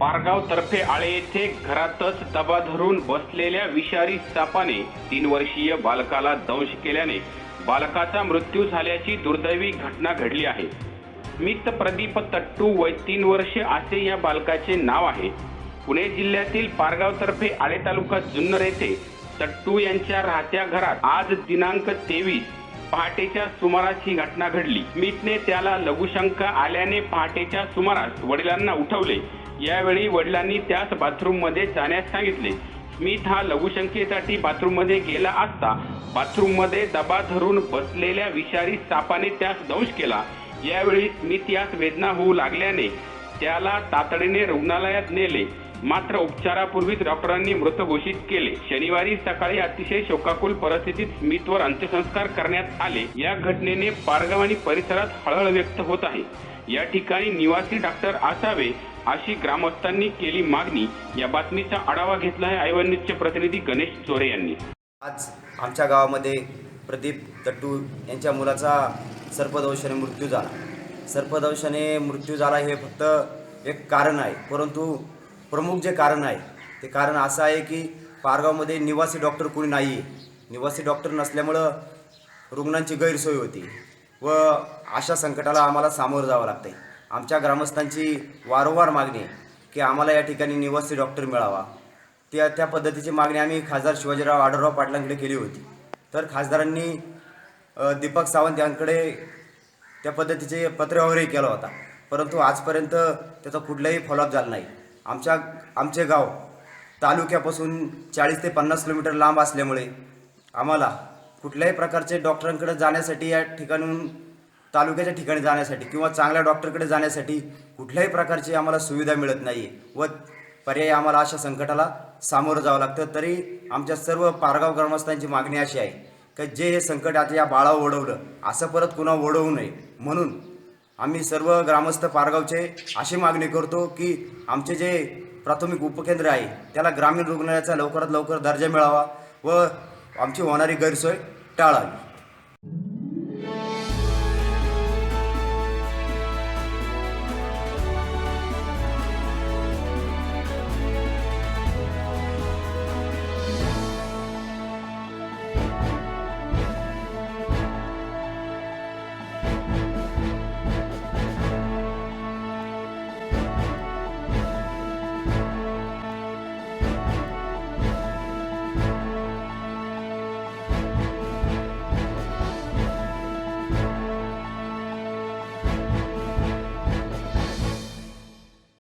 पारगाव तर्फे आळे येथे घरातच दबा धरून बसलेल्या विषारी सापाने तीन वर्षीय बालकाला दंश केल्याने बालकाचा मृत्यू झाल्याची दुर्दैवी घटना घडली आहे. मित प्रदीप तट्टू वय तीन वर्षे असे या बालकाचे नाव आहे. पुणे जिल्ह्यातील पारगाव तर्फे आळे तालुका जुन्नर येथे तट्टू यांच्या राहत्या घरात आज दिनांक तेवीस पहाटेच्या सुमारास ही घटना घडली. मितने त्याला लघुशंका आल्याने पहाटेच्या सुमारास वडिलांना उठवले. यावेळी वडिलांनी त्यास बाथरूममध्ये जाण्यास सांगितले. स्मित हा लघुशंकेसाठी बाथरूममध्ये गेला असता बाथरूममध्ये दबा धरून बसलेल्या विषारी सापाने त्यास दंश केला. यावेळी स्मित यास वेदना होऊ लागल्याने त्याला तातडीने रुग्णालयात नेले. मात्र उपचारापूर्वीच डॉक्टरांनी मृत घोषित केले. शनिवारी सकाळी अतिशय शोकाकुल परिस्थितीत स्मितवर अंत्यसंस्कार करण्यात आले. या घटनेने पारगाव आणि परिसरात हळहळ व्यक्त होत आहे. या ठिकाणी निवासी डॉक्टर असावे अशी ग्रामस्थांनी केली मागणी या बातमीचा आढावा घेतला आहे आयवन प्रतिनिधी गणेश चोरे यांनी. आज आमच्या गावामध्ये प्रदीप तट्टू यांच्या मुलाचा सर्पदंशाने मृत्यू झाला. सर्पदंशाने मृत्यू झाला हे फक्त एक कारण आहे परंतु प्रमुख जे कारण आहे ते कारण असं आहे की पारगावमध्ये निवासी डॉक्टर कोणी नाही आहे निवासी डॉक्टर नसल्यामुळं रुग्णांची गैरसोय होती व अशा संकटाला आम्हाला सामोरं जावं लागतं आहे आमच्या ग्रामस्थांची वारंवार मागणी की आम्हाला या ठिकाणी निवासी डॉक्टर मिळावा. त्या त्या पद्धतीची मागणी आम्ही खासदार शिवाजीराव आढळराव पाटलांकडे केली होती. तर खासदारांनी दीपक सावंत यांकडे त्या पद्धतीचे पत्रव्यवहारही केला होता. परंतु आजपर्यंत त्याचा कुठलाही फॉलोअप झाला नाही. आमच्या आमचे गाव तालुक्यापासून चाळीस ते पन्नास किलोमीटर लांब असल्यामुळे आम्हाला कुठल्याही प्रकारचे डॉक्टरांकडे जाण्यासाठी या ठिकाणून तालुक्याच्या ठिकाणी जाण्यासाठी किंवा चांगल्या डॉक्टरकडे जाण्यासाठी कुठल्याही प्रकारची आम्हाला सुविधा मिळत नाही व पर्यायी आम्हाला अशा संकटाला सामोरं जावं लागतं. तरी आमच्या सर्व पारगाव ग्रामस्थांची मागणी अशी आहे की जे हे संकट आता या बाळावर ओढवलं असं परत पुन्हा ओढवू नये. म्हणून आम्ही सर्व ग्रामस्थ पारगावचे अशी मागणी करतो की आमचे जे प्राथमिक उपकेंद्र आहे त्याला ग्रामीण रुग्णालयाचा लवकरात लवकर दर्जा मिळावा व आमची होणारी गैरसोय टाळावी.